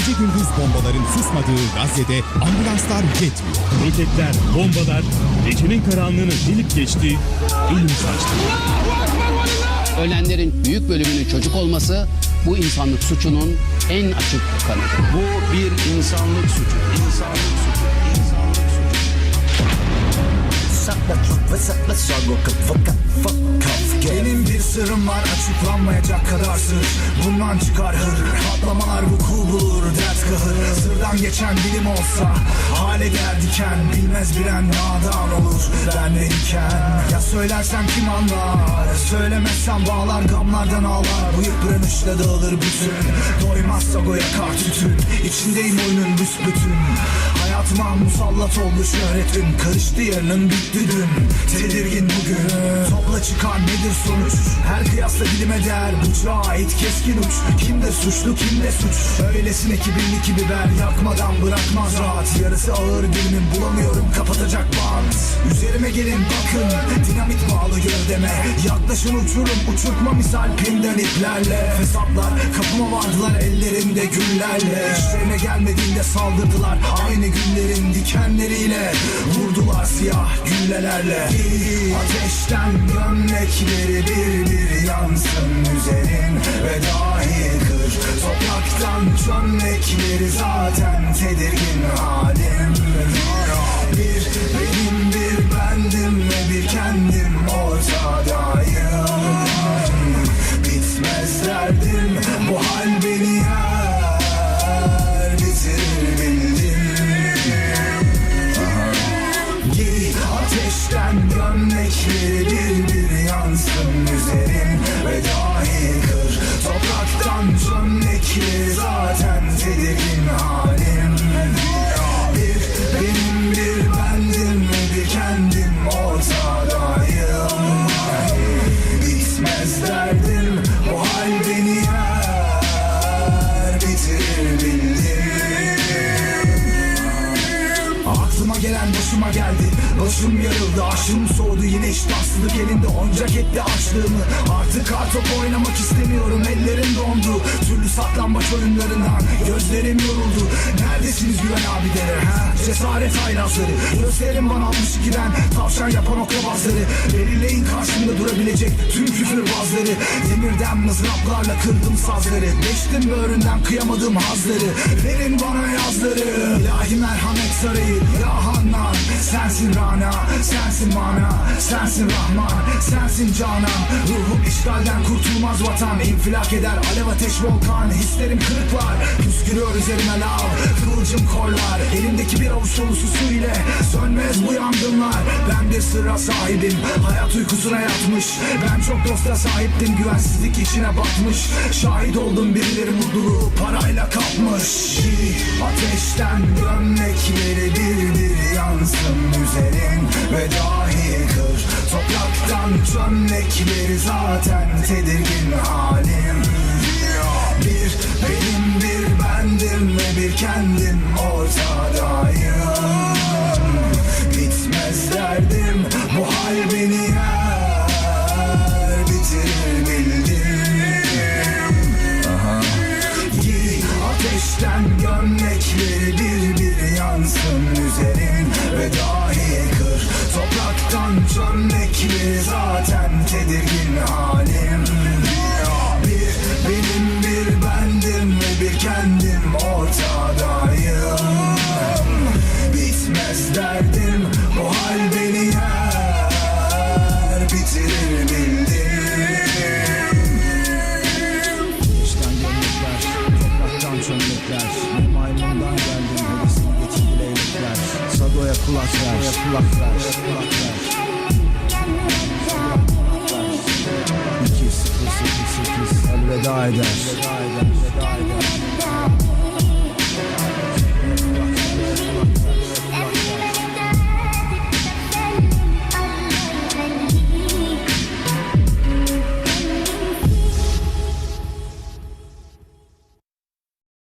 Gece gündüz bombaların susmadığı Gazze'de ambulanslar yetmiyor. Roketler, bombalar gecenin karanlığını delip geçti, ölüm saçtı. Ölenlerin büyük bölümünün çocuk olması bu insanlık suçunun en açık kanıtı. Bu bir insanlık suçu. İnsanlık suçu. İnsanlık suçu. Sakla sakla kafa kaf Benim bir sırrım var açıklanmayacak kadar sır. Bundan çıkar hır. Patlamalar vuku bulur dert kahır. Sırdan geçen bilim olsa Hale der diken. Bilmez bilen nadan olur Ben iken Ya söylersem kim anlar? Söylemezsem bağlar gamlardan ağlar. Bıyık direnişle dağılır bütün. Doymaz sago yakar tütün. İçindeyim oyunun büsbütün Hayatıma musallat oldu şöhretin Karıştı yarının bitti dün. Tedirgin bugün. Topla çıkar nedir sonuç? Her kıyasla dilime değer. Bıçağa ait keskin uç. Kimde suçlu kimde suç? Öylesine kibirli ki biber Yakmadan bırakmaz rahat. Yarısı ağır dilimin bulamıyorum. Kapatacak bant. Üzerime gelin bakın. Dinamit bağlı gövdeme. Yaklaşın uçurum. Uçurtma misal pinden iplerle. Fesatlar kapıma vardılar ellerinde güllerle İşlerine gelmediğinde saldırdılar. Aynı Vurdular siyah güllelerle Ateşten gömlekleri bir bir yansın üzerin. Ve dahi kır Topraktan çömlekleri zaten tedirgin geldi Başım yarıldı aşım soğudu Yine iştahsızlık elinde oyuncak etti açlığımı. Artık kartop oynamak istemiyorum Ellerim dondu. Türlü saklambaç oyunlarından Gözlerim yoruldu. Neredesiniz güven abileri ha? Cesaret haylazları. Gösterin bana 62'den Tavşan yapan oklabazları Belirleyin karşımda durabilecek Tüm küfürbazları Demirden mızraplarla kırdım sazları. Geçtim böğründen kıyamadım hazları. Verin bana yazları. İlahi merhamet sarayı Ya Hannan Sensin Rana Sensin mana Sensin Rahman Sensin Canan. Ruhum işgalden kurtulmaz vatan. İnfilak eder alev ateş volkan. Hislerim kırıklar Püskürüyor üzerime lav. Kıvılcım korlar Elimdeki bir avuç dolusu su ile Sönmez bu yangınlar. Ben bir sırra sahibim Hayat uykusuna yatmış. Ben çok dosta sahiptim Güvensizlik içine batmış. Şahit oldum birileri mutluluğu Parayla kapmış. Ateşten gömlekleri bir bir yansın üzerin Ve dahi kır. Topraktan çömlekleri zaten tedirgin halim. Bir benim bir bendim ve bir kendim ortadayım topraktan çömlekleri zaten tedirgin halim. Bir benim bir bendim ve bir kendim ortadayım. Bitmez derdim bu hal beni yer. Bitirir bildim. Ateşten gömlekler, topraktan çömlekler maymundan geldim, hevesini getirdi leylekler Sagoya kulak ver, kulak ver, kulak ver veda eder. Veda eder.